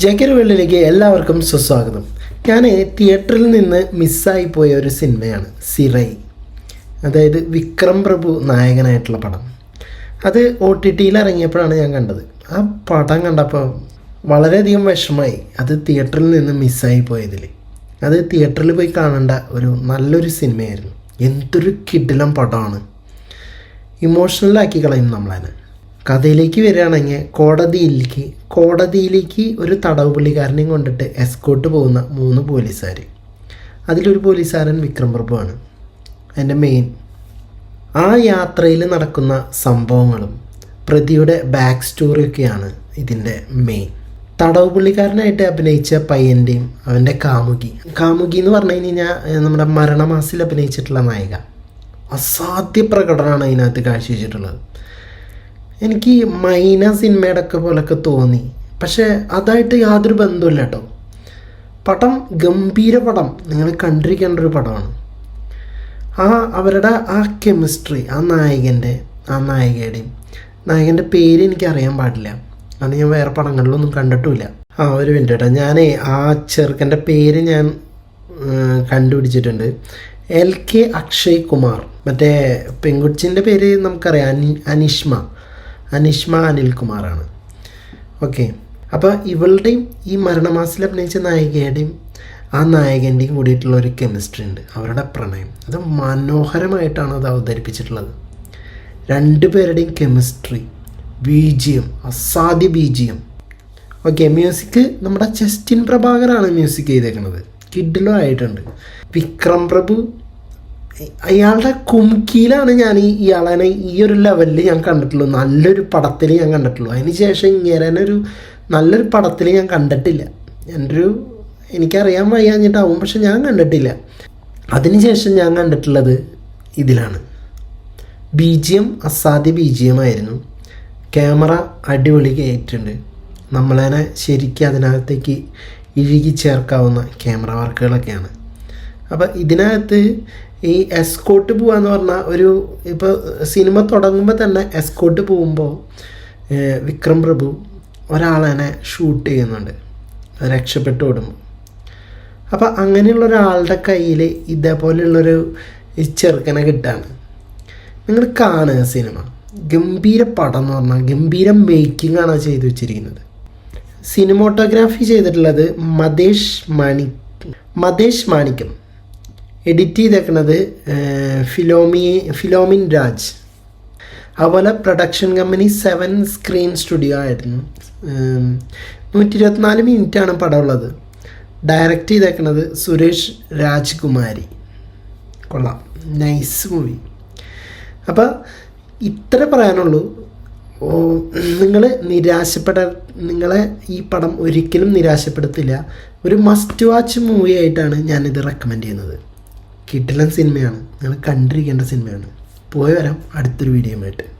ജഗരുകളിലേക്ക് എല്ലാവർക്കും സുസ്വാഗതം. ഞാൻ തിയേറ്ററിൽ നിന്ന് മിസ്സായി പോയ ഒരു സിനിമയാണ് സിറൈ. അതായത് വിക്രം പ്രഭു നായകനായിട്ടുള്ള പടം. അത് ഒ ടി ടിയിൽ ഇറങ്ങിയപ്പോഴാണ് ഞാൻ കണ്ടത്. ആ പടം കണ്ടപ്പോൾ വളരെയധികം വിഷമായി അത് തിയേറ്ററിൽ നിന്ന് മിസ്സായി പോയതിൽ അത് തിയേറ്ററിൽ പോയി കാണേണ്ട ഒരു നല്ലൊരു സിനിമയായിരുന്നു. എന്തൊരു കിടിലം പടമാണ്. ഇമോഷണലാക്കി കളയും നമ്മളതിനെ കഥയിലേക്ക് വരികയാണെങ്കിൽ കോടതിയിലേക്ക് കോടതിയിലേക്ക് ഒരു തടവ് പുള്ളിക്കാരനെയും കൊണ്ടിട്ട് എസ്കോട്ട് പോകുന്ന മൂന്ന് പോലീസുകാർ അതിലൊരു പോലീസുകാരൻ വിക്രം പ്രഭുവാണ്. എന്റെ മെയിൻ ആ യാത്രയിൽ നടക്കുന്ന സംഭവങ്ങളും പ്രതിയുടെ ബാക്ക് സ്റ്റോറിയൊക്കെയാണ് ഇതിന്റെ മെയിൻ തടവ് പുള്ളിക്കാരനായിട്ട് അഭിനയിച്ച പയ്യന്റെയും അവന്റെ കാമുകി. കാമുകി എന്ന് പറഞ്ഞു കഴിഞ്ഞാൽ നമ്മുടെ മരണമാസിൽ അഭിനയിച്ചിട്ടുള്ള നായിക. അസാധ്യ പ്രകടനമാണ് അതിനകത്ത് കാഴ്ചവെച്ചിട്ടുള്ളത്. എനിക്ക് മൈന സിനിമയുടെ ഒക്കെ പോലൊക്കെ തോന്നി. പക്ഷേ അതായിട്ട് യാതൊരു ബന്ധമില്ല കേട്ടോ. പടം ഗംഭീര പടം നിങ്ങൾ കണ്ടിരിക്കേണ്ട ഒരു പടമാണ്. ആ അവരുടെ ആ കെമിസ്ട്രി ആ നായകന്റെ ആ നായികയുടെയും നായകന്റെ പേര് എനിക്ക് അറിയാൻ പാടില്ല. അത് ഞാൻ വേറെ പടങ്ങളിലൊന്നും കണ്ടിട്ടുമില്ല. ആ ഒരു മിനിറ്റ് കേട്ടോ. ഞാനേ ആ ചെറുക്കന്റെ പേര് ഞാൻ കണ്ടുപിടിച്ചിട്ടുണ്ട്. L K Akshay Kumar. മറ്റേ പെൺകുച്ചിന്റെ പേര് നമുക്കറിയാം അനി അനിഷ്മ. അനിഷ്മ അനിൽകുമാറാണ്. ഓക്കെ. അപ്പോൾ ഇവളുടെയും ഈ മരണമാസിൽ അഭിനയിച്ച നായികയുടെയും ആ നായകന്റെയും കൂടിയിട്ടുള്ള ഒരു കെമിസ്ട്രി ഉണ്ട്. അവരുടെ പ്രണയം. അത് മനോഹരമായിട്ടാണ് അത് അവതരിപ്പിച്ചിട്ടുള്ളത്. രണ്ടുപേരുടെയും കെമിസ്ട്രി ബീജിയം അസാധ്യ ബീജിയം. ഓക്കെ മ്യൂസിക് നമ്മുടെ ചെസ്റ്റിൻ പ്രഭാകറാണ് മ്യൂസിക് ചെയ്തേക്കുന്നത് കിഡിലും ആയിട്ടുണ്ട്. വിക്രം പ്രഭു അയാളുടെ കുമുക്കിയിലാണ് ഞാൻ ഈ ഇയാളെ ഈ ഒരു ലെവലിൽ ഞാൻ കണ്ടിട്ടുള്ളൂ. നല്ലൊരു പടത്തിൽ ഞാൻ കണ്ടിട്ടുള്ളൂ. അതിന് ശേഷം ഇങ്ങനെ ഒരു നല്ലൊരു പടത്തിൽ ഞാൻ കണ്ടിട്ടില്ല. എന്റെ ഒരു എനിക്കറിയാൻ വയ്യാഞ്ഞിട്ടാവും പക്ഷെ ഞാൻ കണ്ടിട്ടില്ല. അതിനുശേഷം ഞാൻ കണ്ടിട്ടുള്ളത് ഇതിലാണ്. ബി ജി എം അസാധ്യ ബി ജി എം ആയിരുന്നു. ക്യാമറ അടിപൊളി കയറ്റുണ്ട് നമ്മളതിനെ ശരിക്കും അതിനകത്തേക്ക് ഇഴുകി ചേർക്കാവുന്ന ക്യാമറ വർക്കുകളൊക്കെയാണ്. അപ്പോൾ ഇതിനകത്ത് ഈ എസ്കോട്ട് പോവാന്ന് പറഞ്ഞാൽ ഒരു ഇപ്പോൾ സിനിമ തുടങ്ങുമ്പോൾ തന്നെ എസ്കോട്ട് പോകുമ്പോൾ വിക്രം പ്രഭു ഒരാളെ ഷൂട്ട് ചെയ്യുന്നുണ്ട്. രക്ഷപ്പെട്ട് ഓടുമ്പോൾ അപ്പോൾ അങ്ങനെയുള്ള ഒരാളുടെ കയ്യിൽ ഇതേപോലെയുള്ളൊരു ചെറുക്കനെ കിട്ടാണ്. നിങ്ങൾ കാണുക സിനിമ ഗംഭീര പടം എന്ന് പറഞ്ഞാൽ ഗംഭീര മേക്കിംഗ് ആണ് ചെയ്തു വെച്ചിരിക്കുന്നത്. സിനിമോട്ടോഗ്രാഫി ചെയ്തിട്ടുള്ളത് മതേഷ് മാണി മതേഷ് മാണിക്യം എഡിറ്റ് ചെയ്തേക്കുന്നത് ഫിലോമി ഫിലോമിൻ രാജ്. അതുപോലെ production company Seven Screen Studio ആയിരുന്നു. നൂറ്റി ഇരുപത്തിനാല് മിനിറ്റാണ് പടം ഉള്ളത് ഡയറക്റ്റ് ചെയ്തേക്കുന്നത് സുരേഷ് രാജ്കുമാരി. കൊള്ളാം. Nice movie. അപ്പോൾ ഇത്ര പറയാനുള്ളൂ. നിങ്ങൾ നിരാശപ്പെട നിങ്ങളെ ഈ പടം ഒരിക്കലും നിരാശപ്പെടുത്തില്ല. ഒരു മസ്റ്റ് വാച്ച് മൂവി ആയിട്ടാണ് ഞാനിത് റെക്കമെൻഡ് ചെയ്യുന്നത്. കിട്ടിലൻ സിനിമയാണ് നിങ്ങൾ കണ്ടിരിക്കേണ്ട സിനിമയാണ് പോയി വരാം. അടുത്തൊരു വീഡിയോ ആയിട്ട്.